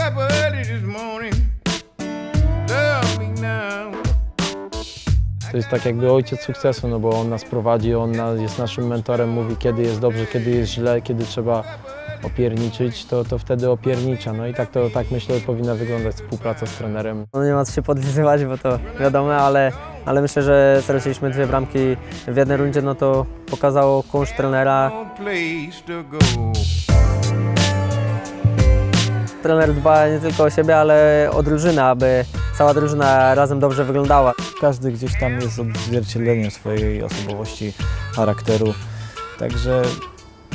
early this morning. Love me now. To jest tak jakby ojciec sukcesu, no bo on nas prowadzi, on na- jest naszym mentorem, mówi kiedy jest dobrze, kiedy jest źle, kiedy trzeba opierniczyć, to, to wtedy opiernicza. No i tak to tak myślę powinna wyglądać współpraca z trenerem. No nie ma co się podlizywać, bo to wiadomo, ale, ale myślę, że straciliśmy dwie bramki w jednej rundzie, no to pokazało kunszt trenera. No place to go. Trener dba nie tylko o siebie, ale o drużynę, aby cała drużyna razem dobrze wyglądała. Każdy gdzieś tam jest odzwierciedleniem swojej osobowości, charakteru. Także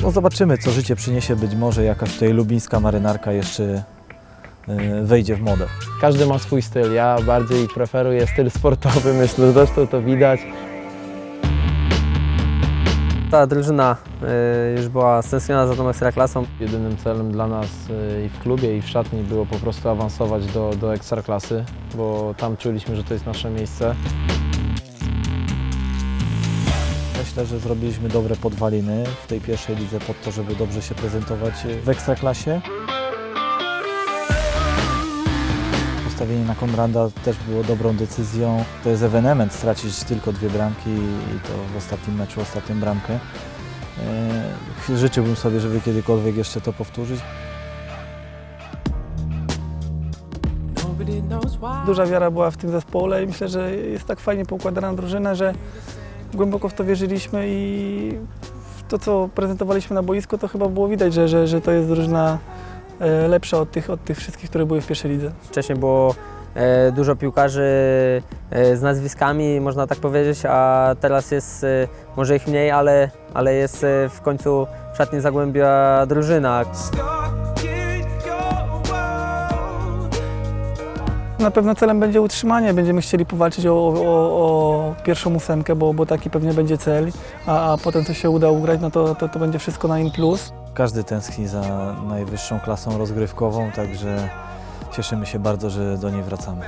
no zobaczymy, co życie przyniesie. Być może jakaś tutaj lubińska marynarka jeszcze y, wejdzie w modę. Każdy ma swój styl, ja bardziej preferuję styl sportowy, myślę, że zresztą to widać. Ta drużyna y, już była stęskniona za tą ekstraklasą. Jedynym celem dla nas y, i w klubie, i w szatni było po prostu awansować do, do ekstraklasy, bo tam czuliśmy, że to jest nasze miejsce. Myślę, że zrobiliśmy dobre podwaliny w tej pierwszej lidze pod to, żeby dobrze się prezentować w Ekstraklasie. Postawienie na Konrada też było dobrą decyzją. To jest ewenement stracić tylko dwie bramki i to w ostatnim meczu ostatnią bramkę. E, Życzyłbym sobie, żeby kiedykolwiek jeszcze to powtórzyć. Duża wiara była w tym zespole i myślę, że jest tak fajnie poukładana drużyna, że głęboko w to wierzyliśmy i to, co prezentowaliśmy na boisku, to chyba było widać, że, że, że to jest drużyna lepsza od tych, od tych wszystkich, które były w pierwszej lidze. Wcześniej było e, dużo piłkarzy e, z nazwiskami, można tak powiedzieć, a teraz jest e, może ich mniej, ale, ale jest e, w końcu w szatni Zagłębia drużyna. Na pewno celem będzie utrzymanie, będziemy chcieli powalczyć o, o, o pierwszą ósemkę, bo, bo taki pewnie będzie cel, a, a potem co się uda ugrać, no to, to, to będzie wszystko na in plus. Każdy tęskni za najwyższą klasą rozgrywkową, także cieszymy się bardzo, że do niej wracamy.